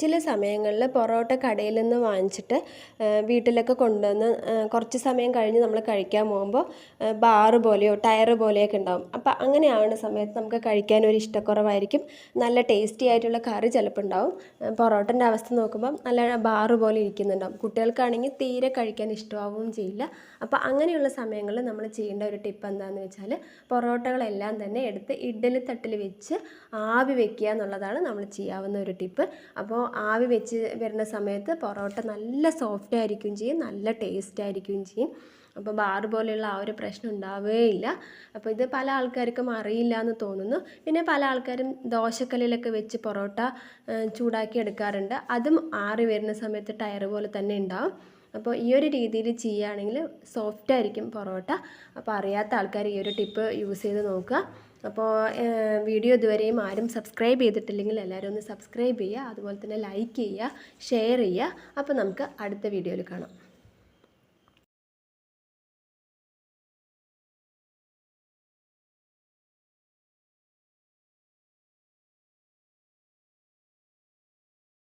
ചില സമയങ്ങളിൽ പൊറോട്ട കടയിൽ നിന്ന് വാങ്ങിച്ചിട്ട് വീട്ടിലൊക്കെ കൊണ്ടുവന്ന് കുറച്ച് സമയം കഴിഞ്ഞ് നമ്മൾ കഴിക്കാൻ പോകുമ്പോൾ ബാറ് പോലെയോ ടയർ പോലെയൊക്കെ ഉണ്ടാവും. അപ്പോൾ അങ്ങനെ ആവുന്ന സമയത്ത് നമുക്ക് കഴിക്കാൻ ഒരു ഇഷ്ടക്കുറവായിരിക്കും. നല്ല ടേസ്റ്റി ആയിട്ടുള്ള കറി ചിലപ്പോൾ ഉണ്ടാവും. പൊറോട്ടന്റെ അവസ്ഥ നോക്കുമ്പം നല്ല ബാറ് പോലെ ഇരിക്കുന്നുണ്ടാവും. കുട്ടികൾക്കാണെങ്കിൽ തീരെ കഴിക്കാൻ ഇഷ്ടമാവുകയും ചെയ്യില്ല. അപ്പോൾ അങ്ങനെയുള്ള സമയങ്ങളിൽ നമ്മൾ ചെയ്യേണ്ട ഒരു ടിപ്പ് എന്താണെന്ന് വെച്ചാൽ പൊറോട്ടകളെല്ലാം തന്നെ എടുത്ത് ഇഡ്ഡലി തട്ടിൽ വെച്ച് ആവി വെക്കുക എന്നുള്ളതാണ് നമ്മൾ ചെയ്യാവുന്ന ഒരു ടിപ്പ്. അപ്പോൾ ആവി വെച്ച് വരുന്ന സമയത്ത് പൊറോട്ട നല്ല സോഫ്റ്റ് ആയിരിക്കും ചെയ്യും നല്ല ടേസ്റ്റ് ആയിരിക്കും ചെയ്യും. അപ്പോൾ ബാറ് പോലെയുള്ള ആ ഒരു പ്രശ്നം ഉണ്ടാവുകയില്ല അപ്പോൾ ഇത് പല ആൾക്കാർക്കും അറിയില്ല എന്ന് തോന്നുന്നു. പിന്നെ പല ആൾക്കാരും ദോശക്കല്ലിലൊക്കെ വെച്ച് പൊറോട്ട ചൂടാക്കി എടുക്കാറുണ്ട്. അതും ആറി വരുന്ന സമയത്ത് ടയർ പോലെ തന്നെ ഉണ്ടാവും. അപ്പോൾ ഈ ഒരു രീതിയിൽ ചെയ്യുകയാണെങ്കിൽ സോഫ്റ്റ് ആയിരിക്കും പൊറോട്ട. അപ്പോൾ അറിയാത്ത ആൾക്കാർ ഈ ഒരു ടിപ്പ് യൂസ് ചെയ്ത് നോക്കുക. അപ്പോൾ വീഡിയോ ഇതുവരെയും ആരും സബ്സ്ക്രൈബ് ചെയ്തിട്ടില്ലെങ്കിൽ എല്ലാവരും ഒന്ന് സബ്സ്ക്രൈബ് ചെയ്യുക അതുപോലെ തന്നെ ലൈക്ക് ചെയ്യുക ഷെയർ ചെയ്യുക. അപ്പോൾ നമുക്ക് അടുത്ത വീഡിയോയിൽ കാണാം.